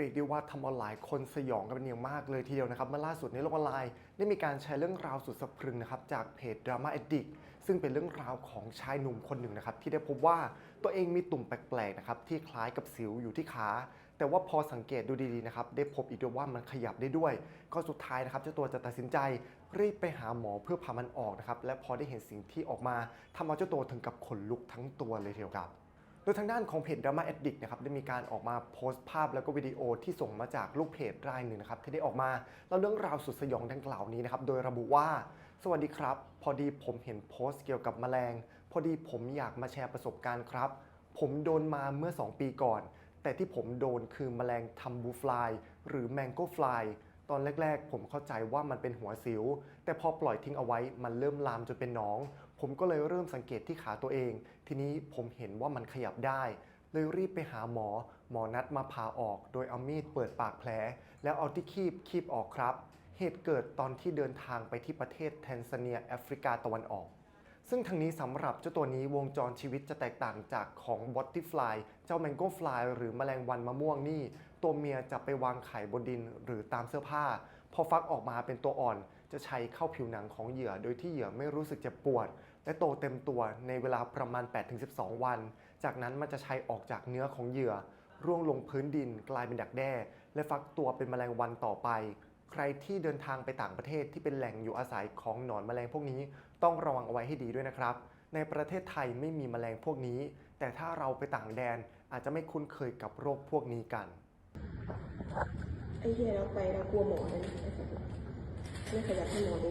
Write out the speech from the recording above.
รียกได้ว่าทำเอาหลายคนสยองกันเป็นอย่างมากเลยทีเดียวนะครับเมื่อล่าสุดในโลกออนไลน์ได้มีการแชร์เรื่องราวสุดสะพรึงนะครับจากเพจ Drama Addict ซึ่งเป็นเรื่องราวของชายหนุ่มคนหนึ่งนะครับที่ได้พบว่าตัวเองมีตุ่มแปลกๆนะครับที่คล้ายกับสิวอยู่ที่ขาแต่ว่าพอสังเกตดูดีๆนะครับได้พบอีกด้วยว่ามันขยับได้ด้วย ก็สุดท้ายนะครับเจ้าตัวจะตัดสินใจรีบไปหาหมอเพื่อพามันออกนะครับและพอได้เห็นสิ่งที่ออกมาทำเอาเจ้าตัวถึงกับขนลุกทั้งตัวเลยทีเดียวครับ โดยทางด้านของเพจ Drama Addict นะครับได้มีการออกมาโพสต์ภาพแล้วก็วิดีโอที่ส่งมาจากลูกเพจรายหนึ่งนะครับที่ได้ออกมาเล่าเรื่องราวสุดสยองดังกล่าวนี้นะครับโดยระบุว่า สวัสดีครับ พอดีผมเห็นโพสต์เกี่ยวกับแมลง พอดีผมอยากมาแชร์ประสบการณ์ครับ ผมโดนมาเมื่อ 2 ปีก่อน แต่ที่ผมโดนคือแมลงทัมบูฟลายหรือแมงโก้ฟลายตอนแรก ๆ ผมเข้าใจว่ามันเป็นหัวสิว แต่พอปล่อยทิ้งเอาไว้มันเริ่มลามจนเป็นหนอง ผมก็เลยเริ่มสังเกตที่ขาตัวเอง ทีนี้ผมเห็นว่ามันขยับได้ เลยรีบไปหาหมอ หมอนัดมาผ่าออก โดยเอามีดเปิดปากแผล แล้วเอาที่คีบคีบออกครับ เหตุเกิดตอนที่เดินทางไปที่ประเทศแทนซาเนียแอฟริกาตะวันออก ซึ่งทางนี้สำหรับเจ้าตัวนี้วงจรชีวิตจะแตกต่างจากของบอตตี้ฟลายเจ้าแมงโก้ฟลายหรือแมลงวันมะม่วงนี่ ตัวเมียจะไปวางไข่บนดินหรือตามเสื้อผ้า พอฟักออกมาเป็นตัวอ่อน จะใช้เข้าผิวหนังของเหยื่อ โดยที่เหยื่อไม่รู้สึกเจ็บปวด และโตเต็มตัวในเวลาประมาณ 8-12 วัน จากนั้นมันจะใช้ออกจากเนื้อของเหยื่อ ร่วงลงพื้นดินกลายเป็นดักแด้ และฟักตัวเป็นแมลงวันต่อไป ใครที่เดินทางไปต่างประเทศที่เป็นแหล่งอยู่อาศัยของหนอนแมลงพวกนี้ ต้องระวังเอาไว้ให้ดีด้วยนะครับ ในประเทศไทยไม่มีแมลงพวกนี้ แต่ถ้าเราไปต่างแดนอาจจะไม่คุ้นเคยกับโรคพวกนี้กันไอ้เหี้ยเราไปเรากลัวหมอเลยนะ ไอ้สัตว์ไม่ขยับให้หมอดู